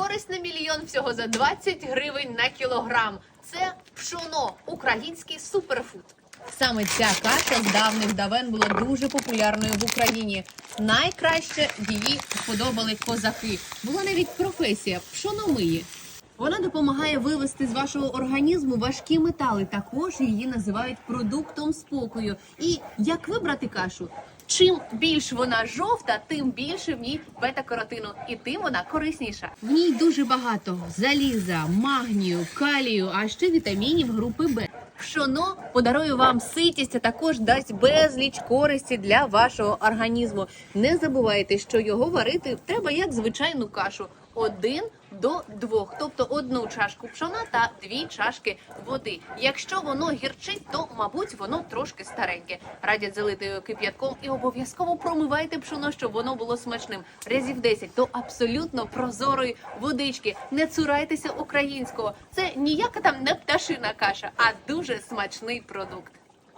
Користь на мільйон всього за 20 гривень на кілограм. Це пшоно, український суперфуд. Саме ця каша з давних давен була дуже популярною в Україні. Найкраще її вподобали козаки. Була навіть професія пшономиї. Вона допомагає вивести з вашого організму важкі метали. Також її називають продуктом спокою. І як вибрати кашу? Чим більш вона жовта, тим більше в ній бета-каротину, і тим вона корисніша. В ній дуже багато заліза, магнію, калію, а ще вітамінів групи Б. Пшоно подарує вам ситість, а також дасть безліч користі для вашого організму. Не забувайте, що його варити треба як звичайну кашу. Один до двох, тобто одну чашку пшона та дві чашки води. Якщо воно гірчить, то мабуть воно трошки стареньке. Радять залити кип'ятком і обов'язково промивайте пшоно, щоб воно було смачним. Разів 10 до абсолютно прозорої водички. Не цурайтеся українського. Це ніяка там не пташина каша, а дуже смачний продукт.